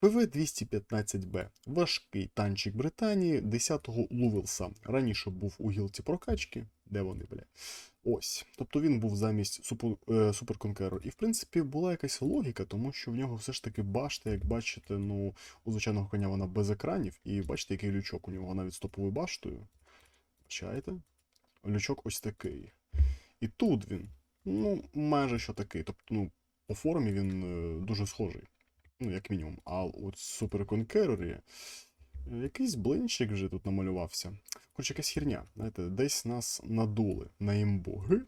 ПВ-215Б важкий танчик Британії 10-го Лувелса. Раніше був у гілці прокачки. Де вони, бля? Ось. Тобто він був замість супер, е, суперконкеру. І в принципі була якась логіка, тому що в нього все ж таки башта, як бачите, ну, у звичайного коня вона без екранів. І бачите, який лючок у нього навіть з топовою баштою. Бачаєте? Лючок ось такий. І тут він, ну, майже що такий. Тобто, ну, по формі він е, дуже схожий. Ну, як мінімум. А от суперконкерері якийсь блинчик вже тут намалювався. Коротше, якась херня. Знаєте, десь нас надули на імбу. Ги.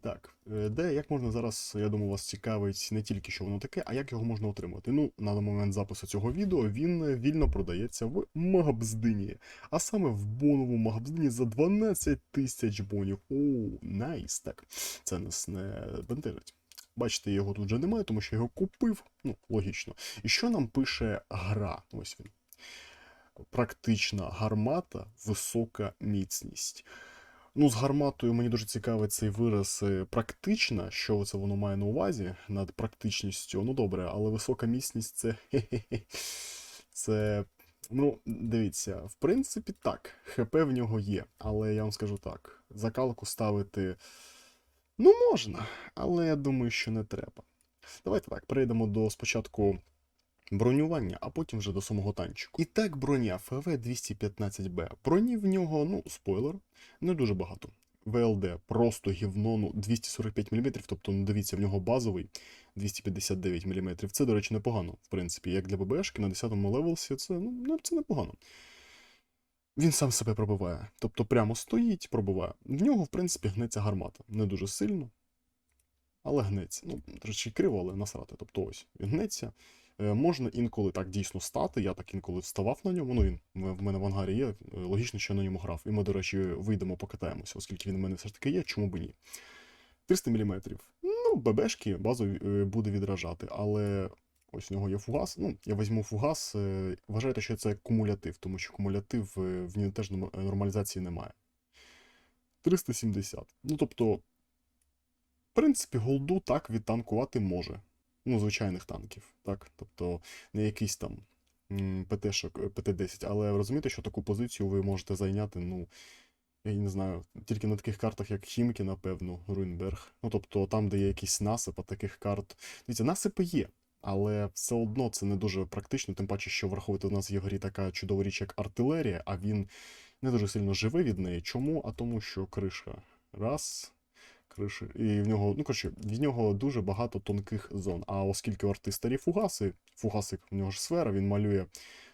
Так, е, де, як можна зараз, я думаю, вас цікавить не тільки що воно таке, а як його можна отримати. Ну, на момент запису цього відео він вільно продається в Магабздині. А саме в боновому Магабздині за 12 тисяч бонів. О, найс. Так, це нас не бентежить. Бачите, його тут вже немає, тому що його купив. Ну, логічно. І що нам пише гра? Ось він. Практична гармата, висока міцність. Ну, з гарматою мені дуже цікавий цей вираз е, практична, що це воно має на увазі над практичністю. Ну добре, але висока міцність це. Це. Ну, дивіться, в принципі, так, ХП в нього є, але я вам скажу так: закалку ставити. Ну, можна, але я думаю, що не треба. Давайте так, перейдемо до спочатку бронювання, а потім вже до самого танчику. І так, броня ФВ-215Б. Броні в нього, ну, спойлер, не дуже багато. ВЛД просто гівно, ну, 245 мм, тобто, ну, дивіться, в нього базовий 259 мм. Це, до речі, непогано, в принципі, як для ББшки на 10-му левелсі, це, ну, це непогано. Він сам себе пробиває. Тобто прямо стоїть, пробиває. В нього, в принципі, гнеться гармата. Не дуже сильно, але гнеться. Ну, трошки криво, але насрати. Тобто ось він гнеться. Е, можна інколи так дійсно стати. Я так інколи вставав на ньому. Ну, він в мене в ангарі є. е, Логічно, що я на ньому грав. І ми, до речі, вийдемо, покатаємося, оскільки він в мене все ж таки є, чому б ні. 300 мм. Ну, ББшки базові е, буде відражати, але ось у нього є фугас. Ну, я візьму фугас. е, Вважайте, що це кумулятив, тому що кумулятив е, в ній теж нормалізації немає. 370. Ну, тобто, в принципі, голду так відтанкувати може. Ну, звичайних танків, так? Тобто, не якийсь там ПТ-шок, е, ПТ-10, але розумієте, що таку позицію ви можете зайняти, ну, я не знаю, тільки на таких картах, як Хімки, напевно, Руйнберг. Ну, тобто, там, де є якийсь насип, а таких карт. Дивіться, насипи є, але все одно це не дуже практично, тим паче, що враховувати у нас є в грі така чудова річ, як артилерія, а він не дуже сильно живе від неї. Чому? А тому, що кришка. Раз. Криші. І в нього, ну коротше, в нього дуже багато тонких зон. А оскільки у арти старі фугаси, фугасик в нього ж сфера, він малює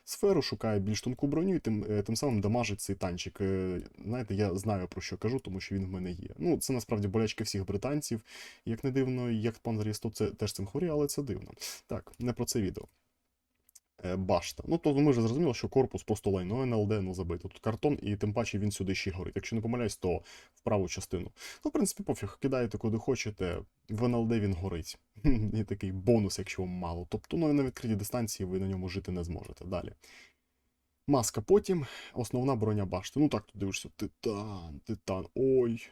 сферу, шукає більш тонку броню і тим, е, тим самим дамажить цей танчик. Е, Знаєте, я знаю про що кажу, тому що він в мене є. Ну, це насправді болячки всіх британців. Як не дивно, як пан Зарістов це теж цим хворіє, але це дивно. Так, не про це відео. Е, Башта. Ну, то ми вже зрозуміли, що корпус просто лайно НЛД, ну забито. Тут картон, і тим паче він сюди ще горить. Якщо не помиляюсь, то в праву частину. Ну, в принципі, пофіг, кидаєте куди хочете, в НЛД він горить. І такий бонус, якщо вам мало. Тобто, ну, на відкритій дистанції ви на ньому жити не зможете. Далі. Маска потім, основна броня башти. Ну так, тут дивишся, титан, титан. Ой,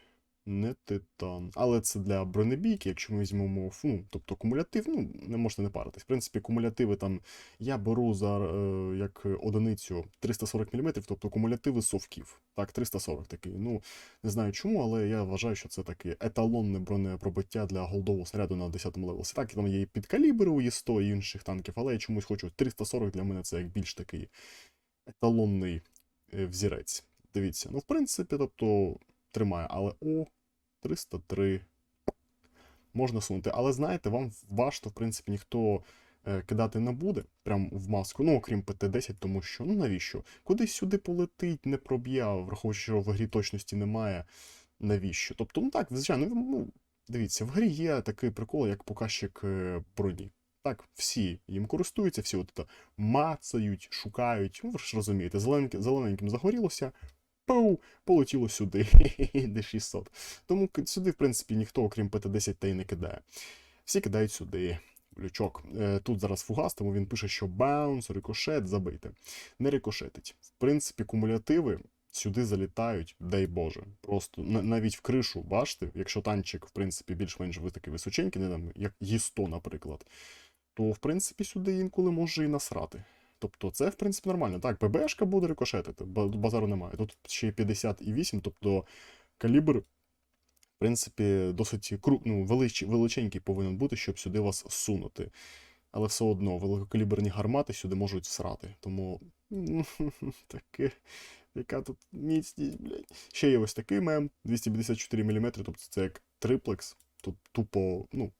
не титан. Але це для бронебійки, якщо ми візьмемо, ну, тобто кумулятив, ну, не можете не паритись. В принципі, кумулятиви там я беру за е, як одиницю 340 мм, тобто кумулятиви совків. Так, 340 такий. Ну, не знаю чому, але я вважаю, що це таке еталонне бронепробиття для голдового снаряду на 10-му левелсі. Так, там є і підкалібри у Є100 і інших танків, але я чомусь хочу 340 для мене це як більш такий еталонний е, взірець. Дивіться, ну, в принципі, тобто тримає, але о, 303 можна сунути. Але знаєте, вам в башту, в принципі, ніхто е, кидати не буде, прям в маску, ну, окрім ПТ-10, тому що, ну навіщо? Кудись сюди полетить, не проб'є, враховуючи, що в грі точності немає, навіщо? Тобто, ну так, звичайно, ну, дивіться, в грі є такий прикол, як показчик е, броні. Так, всі їм користуються, всі от мацають, шукають. Ну, ви ж розумієте, зелененьким загорілося, пау, полетіло сюди, D600. Тому сюди, в принципі, ніхто, окрім ПТ-10, та й не кидає. Всі кидають сюди лючок. Е, Тут зараз фугас, тому він пише, що баунс, рикошет, забийте. Не рикошетить. В принципі, кумулятиви сюди залітають, дай Боже. Просто навіть в кришу, бачите, якщо танчик, в принципі, більш-менш такий височенький, не там, як Є100, наприклад. то в принципі сюди інколи може і насрати. Тобто це, в принципі, нормально. Так, ПБшка буде рикошетити, ба- базару немає. Тут ще 58, тобто калібр, в принципі, досить кру... ну, велич... величенький повинен бути, щоб сюди вас сунути. Але все одно великокаліберні гармати сюди можуть всрати. Тому таке. Яка тут міцність, блядь. Ще є ось такий мем 254 мм, тобто це як триплекс. Тут тупо, ну,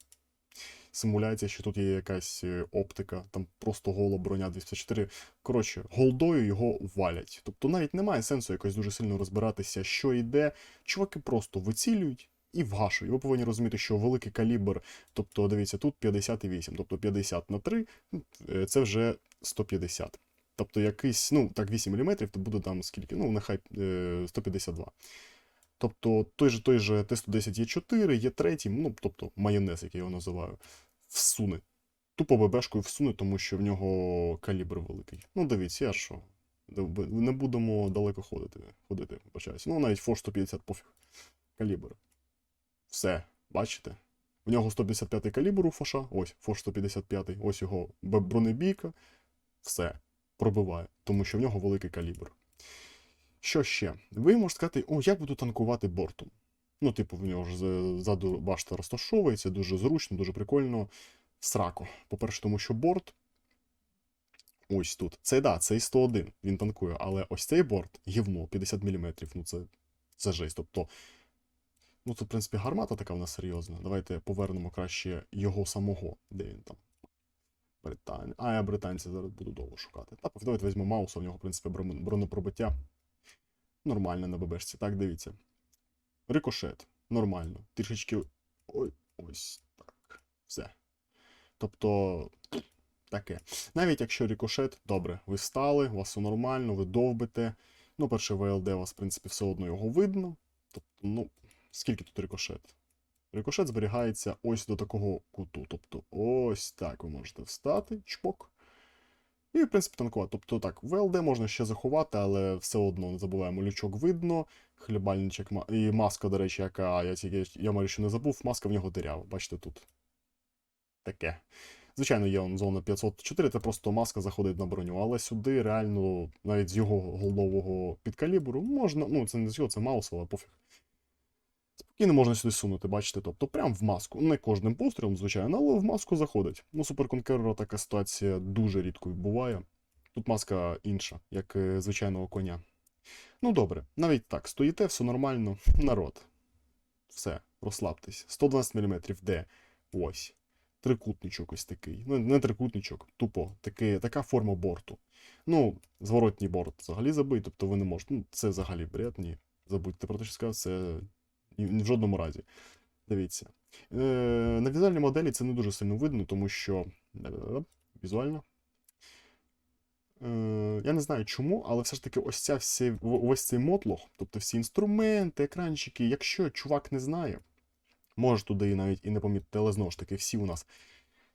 симуляція, що тут є якась е, оптика, там просто гола броня 254. Коротше, голдою його валять. Тобто навіть немає сенсу якось дуже сильно розбиратися, що йде. Чуваки просто вицілюють і вгашують. Ви повинні розуміти, що великий калібр, тобто, дивіться, тут 58, тобто 50 на 3, е, це вже 150. Тобто якийсь, ну, так, 8 мм, то буде там скільки, ну, нехай е, 152. Тобто той же той же Т-110 є 4, є третій, ну, тобто майонез, як я його називаю, всуне. Тупо ББшкою всуне, тому що в нього калібр великий. Ну, дивіться, я що. Не будемо далеко ходити. ходити вибачаюся. Ну, навіть Фор 150 пофіг. Калібр. Все, бачите? В нього 155 калібр у Фоша, ось Фош 155, ось його бронебійка. Все, пробиває, тому що в нього великий калібр. Що ще? Ви можете сказати, о, як буду танкувати бортом. Ну, типу, в нього ж ззаду башта розташовується, дуже зручно, дуже прикольно. Сраку. По-перше, тому що борт. Ось тут. Це да, цей 101, він танкує, але ось цей борт гівно 50 мм. Ну, це, це жесть. Тобто, ну, це, в принципі, гармата така в нас серйозна. Давайте повернемо краще його самого, де він там. Британь. А, я британця зараз буду довго шукати. Та, давайте візьмемо Мауса, в нього, в принципі, броне- бронепробиття. Нормально на ББшці. Так, дивіться. Рикошет. Нормально. Трішечки. Ой, ось так. Все. Тобто. Таке. Навіть якщо рикошет, добре, ви встали, у вас все нормально, ви довбите. Ну, перше ВЛД, у вас, в принципі, все одно його видно. Тобто, ну, скільки тут рикошет? Рикошет зберігається ось до такого куту. Тобто, ось так ви можете встати, чпок. І, в принципі, танкувати. Тобто так, ВЛД можна ще заховати, але все одно не забуваємо, лючок видно, хлібальничок і маска, до речі, яка я тільки я маю ще не забув, маска в нього дирява. Бачите тут. Таке. Звичайно, є он зона 504, це просто маска заходить на броню, але сюди реально, навіть з його голового підкалібру, можна, ну це не з його, це маус, але пофіг. Спокійно можна сюди сунути, бачите, тобто прям в маску. Не кожним пострілом, звичайно, але в маску заходить. Ну, суперконкерера така ситуація дуже рідко буває. Тут маска інша, як е, звичайного коня. Ну добре, навіть так, стоїте, все нормально. Народ. Все, розслабтесь. 112 мм, де? Ось. Трикутничок ось такий. Ну, не трикутничок, тупо таки, така форма борту. Ну, зворотній борт взагалі забий, тобто ви не можете. Ну, це взагалі бред, ні. Забудьте про те, що сказав, це в жодному разі. Дивіться. Е, на візуальній моделі це не дуже сильно видно, тому що. е, Візуально. Е, я не знаю чому, але все ж таки ось ця всі, ось цей мотлох, тобто всі інструменти, екранчики, якщо чувак не знає, може туди навіть і не помітити, але знову ж таки, всі у нас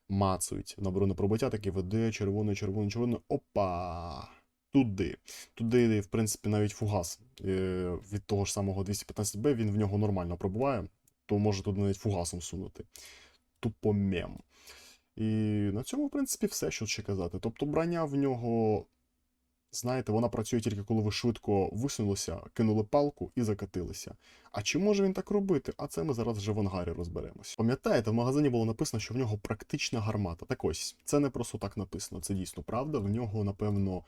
мацують на бронепробиття, такі веде, червоне, червоне, червоне. Опа! Туди. Туди, в принципі, навіть фугас е, від того ж самого 215Б, він в нього нормально пробуває, то може туди навіть фугасом сунути. Тупо мем. І на цьому, в принципі, все, що ще казати. Тобто броня в нього, знаєте, вона працює тільки коли ви швидко висунулися, кинули палку і закатилися. А чи може він так робити? А це ми зараз вже в ангарі розберемось. Пам'ятаєте, в магазині було написано, що в нього практична гармата. Так ось, це не просто так написано, це дійсно правда. В нього, напевно.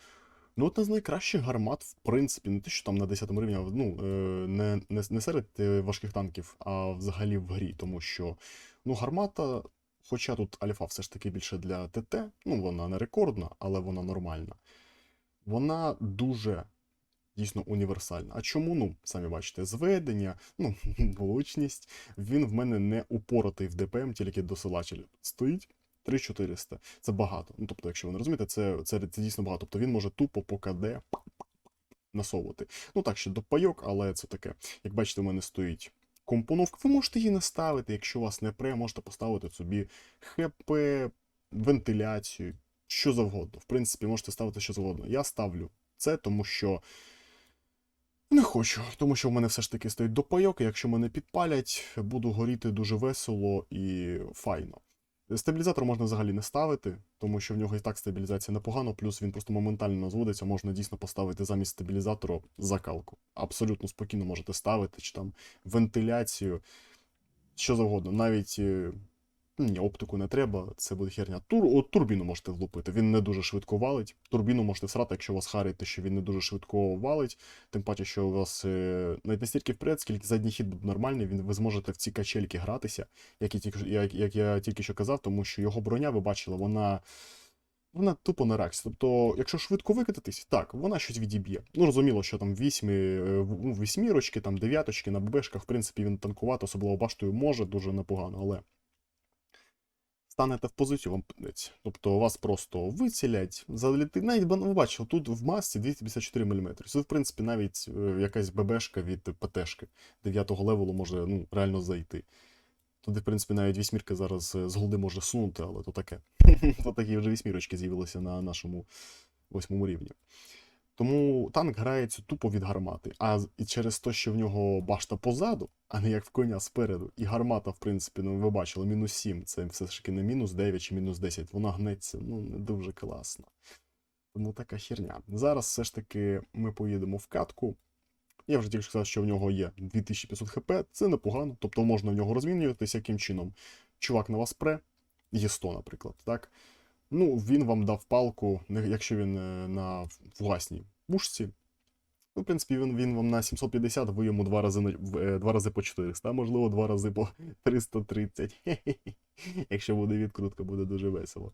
Ну, одна з найкращих гармат, в принципі, не те, що там на 10 рівні, ну, е, не, не, не серед е, важких танків, а взагалі в грі, тому що ну, гармата, хоча тут альфа все ж таки більше для ТТ, ну, вона не рекордна, але вона нормальна. Вона дуже дійсно універсальна. А чому? Ну, самі бачите, зведення, ну, влучність. Він в мене не упоротий в ДПМ, тільки досилач стоїть. 3400. Це багато. Ну, тобто, якщо ви не розумієте, це, це, це дійсно багато. Тобто він може тупо по КД насовувати. Ну так, ще до пайок, але це таке. Як бачите, у мене стоїть компоновка. Ви можете її не ставити, якщо вас не пре, можете поставити собі ХП, вентиляцію, що завгодно. В принципі, можете ставити що завгодно. Я ставлю це, тому що. Не хочу, тому що в мене все ж таки стоїть допайок, і якщо мене підпалять, буду горіти дуже весело і файно. Стабілізатор можна взагалі не ставити, тому що в нього і так стабілізація непогано, плюс він просто моментально зводиться, можна дійсно поставити замість стабілізатору закалку. Абсолютно спокійно можете ставити, чи там вентиляцію, що завгодно. Навіть е, ні, оптику не треба, це буде херня. Тур, от турбіну можете влупити, він не дуже швидко валить. Турбіну можете всрати, якщо у вас харите, що він не дуже швидко валить. Тим паче, що у вас е, навіть не стільки вперед, скільки задній хід буде нормальний, він, ви зможете в ці качельки гратися, як, я тільки, як, як я тільки що казав, тому що його броня, ви бачили, вона. Вона тупо на реакції. Тобто, якщо швидко викататись, так, вона щось відіб'є. Ну, розуміло, що там вісьмі, е, ну, вісьмірочки, там дев'яточки на ББшках, в принципі, він танкувати, особливо баштою може дуже непогано, але станете в позицію, вам пнеться. Тобто вас просто вицілять, заліти. Навіть ви бачили, тут в масці 254 мм. Це, в принципі, навіть е, якась ББшка від ПТшки 9 левелу може ну, реально зайти. Туди, в принципі, навіть вісьмірка зараз е, з голди може сунути, але то таке. то такі вже вісьмірочки з'явилися на нашому восьмому рівні. Тому танк грається тупо від гармати. А через те, що в нього башта позаду, а не як в коня спереду, і гармата, в принципі, ну ви бачили, мінус 7, це все ж таки не мінус 9 чи мінус 10, вона гнеться, ну, не дуже класно. Тому така херня. Зараз все ж таки ми поїдемо в катку. Я вже тільки сказав, що в нього є 2500 хп, це непогано, тобто можна в нього розмінюватися яким чином. Чувак на вас пре, є 100, наприклад, так? Ну, він вам дав палку, якщо він е, на власній пушці. Ну, в принципі, він, він вам на 750, ви йому два рази, е, два рази по 400, а можливо, два рази по 330. Хе-хе-хе. Якщо буде відкрутка, буде дуже весело.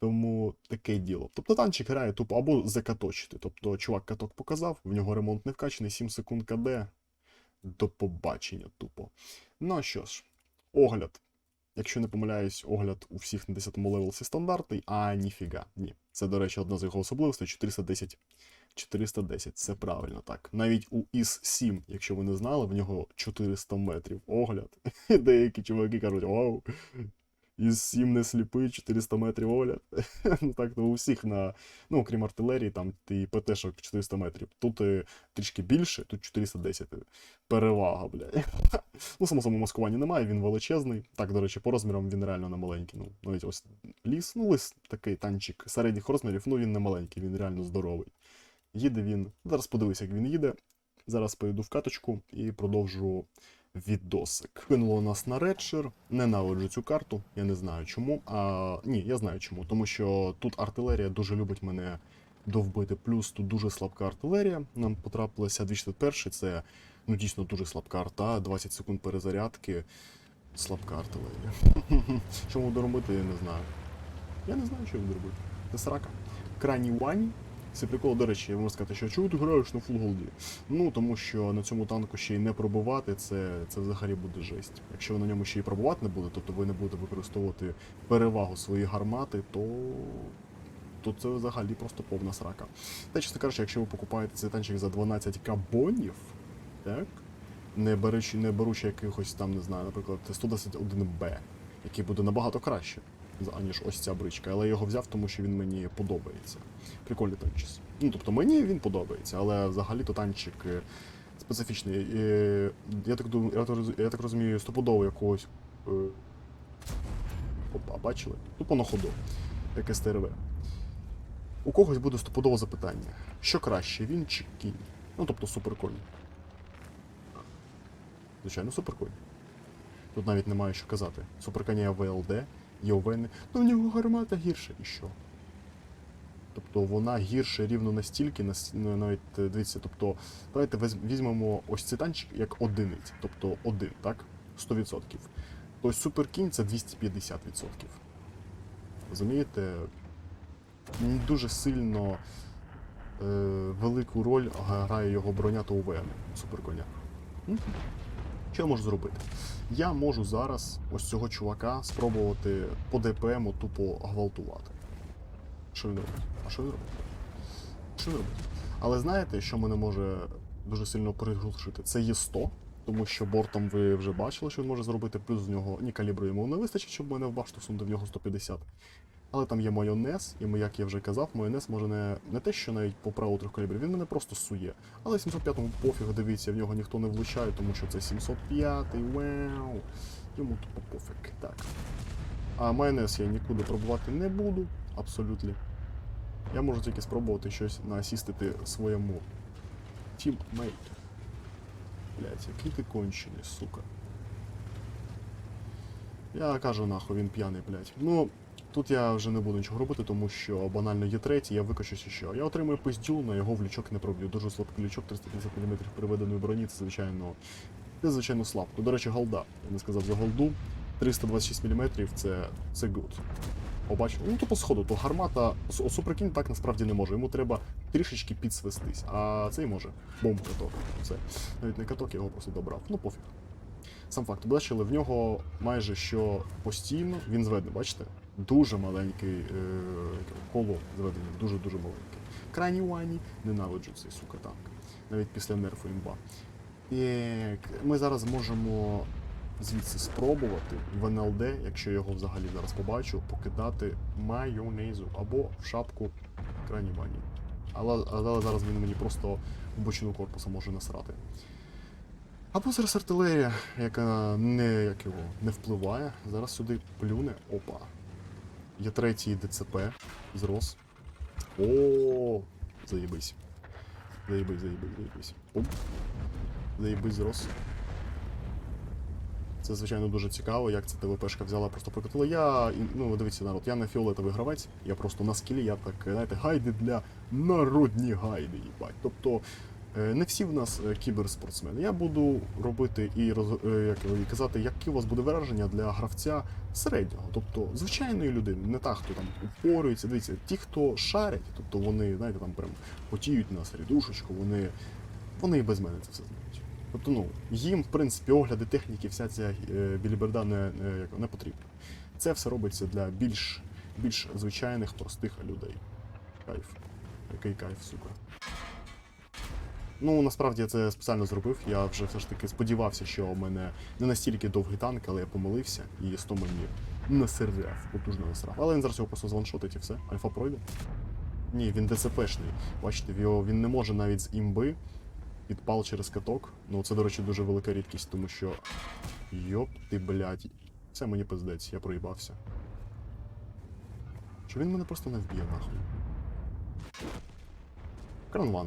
Тому таке діло. Тобто танчик грає тупо або закаточити. Тобто, чувак каток показав, в нього ремонт не вкачаний, 7 секунд КД. До побачення тупо. Ну що ж, огляд. Якщо не помиляюсь, огляд у всіх на 10 му левелсі стандартний, а ніфіга. Ні. Це, до речі, одна з його особливостей 410. 410, це правильно так. Навіть у ІС-7, якщо ви не знали, в нього 400 метрів огляд. Деякі чуваки кажуть, вау, ІС-7 не сліпий, 400 метрів огляд. ну так, ну у всіх на, ну, окрім артилерії, там і ПТ-шок 400 метрів. Тут е, трішки більше, тут 410. Перевага, бля. ну, само собою маскування немає, він величезний. Так, до речі, по розмірам він реально не маленький. Ну, навіть ось ліс, ну, лис такий танчик середніх розмірів, ну він не маленький, він реально здоровий. Їде він. Зараз подивись, як він їде. Зараз поїду в каточку і продовжу відосик. Кинуло нас на редшир. Ненавиджу цю карту, я не знаю чому. А, ні, я знаю чому. Тому що тут артилерія дуже любить мене довбити. Плюс тут дуже слабка артилерія. Нам потрапилася 201 це ну дійсно дуже слабка арта. 20 секунд перезарядки. Слабка артилерія. Що буду робити, я не знаю. Я не знаю, що буду робити. Це срака. Крайній вані. Це прикол, до речі, я можу сказати, що чого ти граєш на фул голді? Ну, тому що на цьому танку ще й не пробувати, це, це взагалі буде жесть. Якщо ви на ньому ще й пробувати не будете, тобто ви не будете використовувати перевагу своєї гармати, то, то це взагалі просто повна срака. Та, чесно кажучи, якщо ви покупаєте цей танчик за 12 кабонів, так? Не беручи, не беручи якихось там, не знаю, наприклад, 121Б, який буде набагато краще, аніж ось ця бричка. Але я його взяв, тому що він мені подобається. Прикольний танчик. Ну, тобто мені він подобається, але взагалі-то танчик е, специфічний. Е, Я так думаю, я так розумію, стопудово якогось. е, Опа, бачили? Тупо на ходу, як СТРВ. У когось буде стопудово запитання: що краще, він чи кінь? Ну, тобто суперконь. Звичайно, суперконь. Тут навіть немає що казати. Суперконя ВЛД, є ОВН, ну в нього гармата гірша, і що? Тобто вона гірше рівно настільки, навіть е, дивіться, тобто, давайте візьмемо ось цей танчик як одиниць, тобто один, так? 100%. То суперкінь це 250%. Розумієте? Дуже сильно е, велику роль грає його броня та УВН суперконя. Що я можу зробити? Я можу зараз ось цього чувака спробувати по ДПМу тупо гвалтувати. Що він робить? А що він робить? Що він робить? Але знаєте, що мене може дуже сильно приглушити? Це є 100, тому що бортом ви вже бачили, що він може зробити, плюс з нього ні калібру йому не вистачить, щоб мене в башту сунути в нього 150. Але там є майонез, і як я вже казав, майонез може не, не те, що навіть по праву трьох калібрів, він мене просто сує. Але 705-му пофіг, дивіться, в нього ніхто не влучає, тому що це 705-й, вау. Йому тупо пофіг. Так. А майонез я нікуди пробувати не буду, абсолютно. Я можу тільки спробувати щось наасістити своєму тіммейту. Блять, який ти кончений, сука. Я кажу нахуй, він п'яний, блять. Ну, тут я вже не буду нічого робити, тому що банально є третій, я викачуся що. Я отримую пиздю, на його в лючок не проб'ю. Дуже слабкий лючок, 350 мм приведеної броні, це звичайно. Це звичайно слабко. До речі, голда. Я не сказав за голду. 326 мм це, це good. Побачив. Ну, то по сходу, то гармата. О, Суприкінь так насправді не може. Йому треба трішечки підсвестись. А цей може. Бомб каток. Все. Навіть не каток, я його просто добрав. Ну пофіг. Сам факт, бачили, в нього майже що постійно він зведений, бачите? Дуже маленький е, коло зведення, дуже-дуже маленький. Крайні вані ненавиджу цей сука танк. Навіть після нерфу імба. І ми зараз можемо звідси спробувати в НЛД, якщо його взагалі зараз побачу, покидати майонезу або в шапку крайні вані. Але, але зараз він мені просто в бочину корпуса може насрати. Або зараз артилерія, яка не, як його, не впливає. Зараз сюди плюне. Опа. Є третій ДЦП. Зрос. О, заєбись. Заєбись, заєбись, заєбись. Оп. Заєбись, зрос. Це, звичайно, дуже цікаво, як це ТВПшка взяла, просто прокатила. Я, ну, дивіться, народ, я не фіолетовий гравець, я просто на скілі, я так, знаєте, гайди для народні гайди, їбать. Тобто, не всі в нас е, кіберспортсмени. Я буду робити і, е, як, і казати, які у вас буде враження для гравця середнього, тобто звичайної людини, не та, хто там упорюється. Дивіться, ті, хто шарять, тобто вони, знаєте, там прям потіють на середушечку, вони, вони і без мене це все знають. Тобто, ну, їм, в принципі, огляди техніки, вся ця е, біліберда не, не, не потрібна. Це все робиться для більш, більш звичайних, простих людей. Кайф. Який кайф, сука. Ну, насправді я це спеціально зробив. Я вже все ж таки сподівався, що у мене не настільки довгий танк, але я помилився і 100 мені насеряв, потужно насрав. Але він зараз його просто званшотить і все. Альфа пройде. Ні, він ДЦПшний. Бачите, він не може навіть з імби підпал через каток. Ну, це, до речі, дуже велика рідкість, тому що. Йоп ти, блядь. Це мені пиздець, я проїбався. Що він мене просто не вб'є, нахуй. Кранван.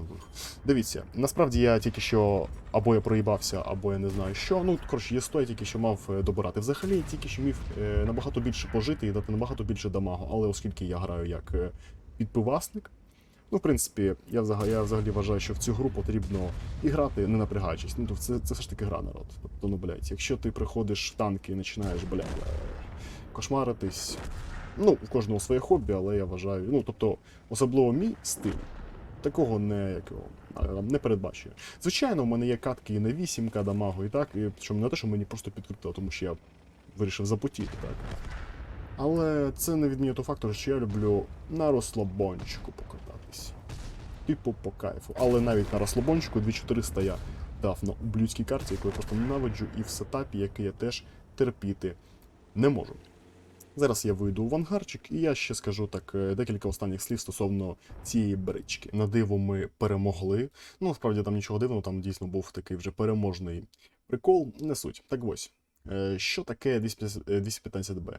Дивіться, насправді я тільки що або я проїбався, або я не знаю що. Ну, коротше, є сто, я тільки що мав е, добирати. Взагалі, я тільки що міг е, набагато більше пожити і дати набагато більше дамагу. Але оскільки я граю як е, підпивасник, ну, в принципі, я взагалі, я взагалі вважаю, що в цю гру потрібно і грати, не напрягаючись. Ну, то це, це все ж таки гра народ. Тобто, ну, блядь, якщо ти приходиш в танки і починаєш, блядь, кошмаритись. Ну, у кожного своє хобі, але я вважаю. Ну, тобто, особливо мій стиль такого не, як е, не передбачує. Звичайно, в мене є катки і на 8к дамагу, і так, і причому не те, що мені просто підкрутило, тому що я вирішив запотіти, так. Але це не відмінює того факту, що я люблю на розслабончику покататись. Типу по кайфу. Але навіть на розслабончику 2400 я дав на ублюдській карті, яку я просто ненавиджу, і в сетапі, який я теж терпіти не можу. Зараз я вийду у вангарчик, і я ще скажу так е, декілька останніх слів стосовно цієї брички. На диво ми перемогли. Ну, насправді там нічого дивного, там дійсно був такий вже переможний прикол. Не суть. Так ось, е, що таке 215Б?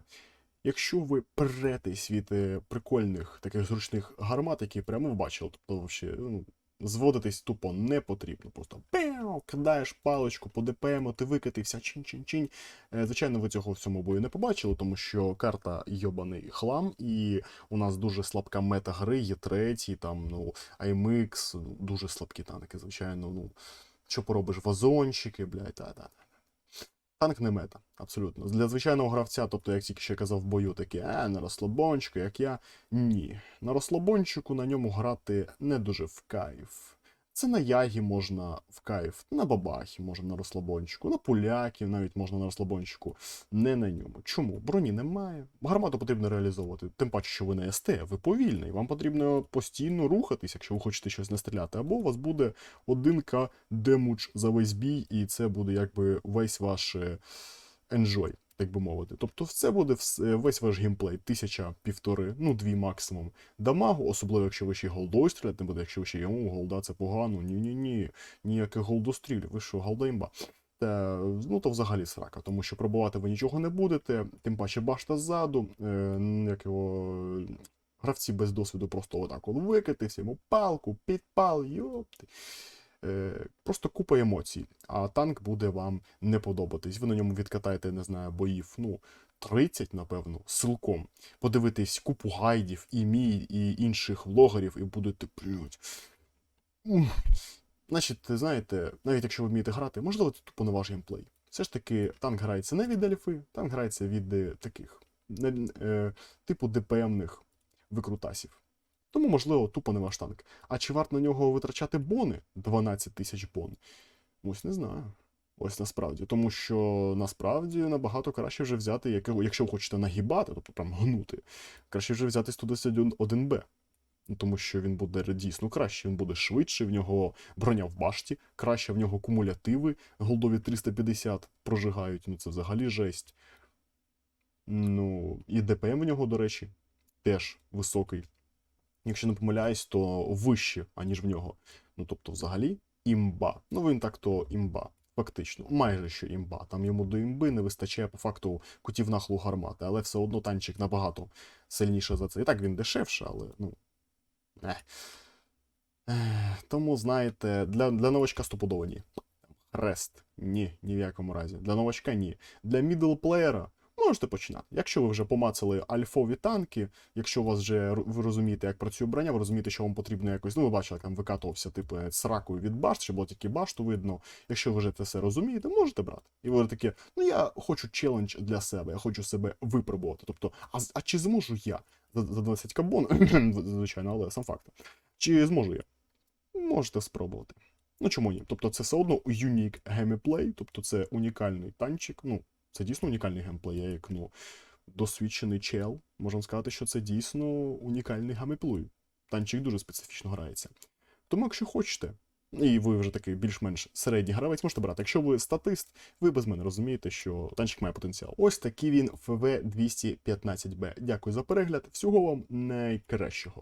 Якщо ви перетесь від е, прикольних таких зручних гармат, які прямо бачили, тобто вообще, ну, зводитись тупо не потрібно. Просто пеу, кидаєш паличку по ДПМу, ти викатився, чинь-чинь-чинь. Е, Звичайно, ви цього в цьому бою не побачили, тому що карта йобаний хлам, і у нас дуже слабка мета гри, є третій, там, ну, IMX, ну, дуже слабкі танки, звичайно, ну. Що поробиш, вазончики, блядь, та-та. Танк не мета, абсолютно. Для звичайного гравця, тобто, як тільки ще казав в бою, такі, е, на розслабончику, як я. Ні. На розслабончику на ньому грати не дуже в кайф. Це на ягі можна в кайф, на бабахі можна на розслабончику, на поляків навіть можна на розслабончику, не на ньому. Чому? Броні немає. Гармату потрібно реалізовувати. Тим паче, що ви не СТ, ви повільний. Вам потрібно постійно рухатись, якщо ви хочете щось настріляти. Або у вас буде 1К демудж за весь бій, і це буде якби весь ваш е, enjoy, так би мовити. Тобто, це буде весь ваш геймплей, тисяча, півтори, ну дві максимум дамагу, особливо якщо ви ще голдою стріляти буде, якщо ви ще й «О, голда це погано. Ні-ні-ні, ніяких голдострілів. Ви що, голда імба. ну то взагалі срака, тому що пробувати ви нічого не будете, тим паче башта ззаду, е, як його. Гравці без досвіду просто отак от викатись, йому палку, підпал, йопти. Е, просто купа емоцій, а танк буде вам не подобатись. Ви на ньому відкатаєте, не знаю, боїв, ну, 30, напевно, силком. Подивитись купу гайдів, і мій, і інших влогерів, і будете, ух. Значить, знаєте, навіть якщо ви вмієте грати, можливо, це тупо не ваш геймплей. Все ж таки, танк грається не від ельфи, танк грається від е, таких, не, е, типу ДПМних викрутасів. Тому, можливо, тупо не ваш танк. А чи варто на нього витрачати бони? 12 тисяч бон? Ось не знаю. Ось насправді. Тому що насправді набагато краще вже взяти, якщо ви хочете нагибати, тобто прям гнути, краще вже взяти 121Б. Ну, Тому що він буде дійсно краще, він буде швидше, в нього броня в башті, краще, в нього кумулятиви, голдові 350 прожигають, ну це взагалі жесть. Ну, і ДПМ в нього, до речі, теж високий. Якщо не помиляюсь, то вище, аніж в нього. Ну, тобто, взагалі, імба. Ну, він так то імба. Фактично, майже що імба. Там йому до імби не вистачає по факту кутів нахлу гармати, але все одно танчик набагато сильніше за це. І так він дешевше, але ну. Ех. Ех, Тому, знаєте, для, для новачка стопудово ні. Хрест. Ні, ні в якому разі. Для новачка ні. Для мідлплеєра можете починати. Якщо ви вже помацали альфові танки, якщо у вас вже ви розумієте, як працює броня, ви розумієте, що вам потрібно якось. Ну, ви бачили, там викатувався, типу, сракою від башт, щоб було тільки башту видно. Якщо ви вже це все розумієте, можете брати. І ви такі, ну я хочу челендж для себе, я хочу себе випробувати. Тобто, а, а чи зможу я за, за 20 кабон, звичайно, але сам факт. Чи зможу я? Можете спробувати. Ну чому ні? Тобто це все одно unique геймплей, тобто це унікальний танчик. Ну, це дійсно унікальний геймплей, я як ну, досвідчений чел. Можемо сказати, що це дійсно унікальний геймплей. Танчик дуже специфічно грається. Тому, якщо хочете, і ви вже такий більш-менш середній гравець, можете брати. Якщо ви статист, ви без мене розумієте, що танчик має потенціал. Ось такий він ФВ 215Б. Дякую за перегляд. Всього вам найкращого.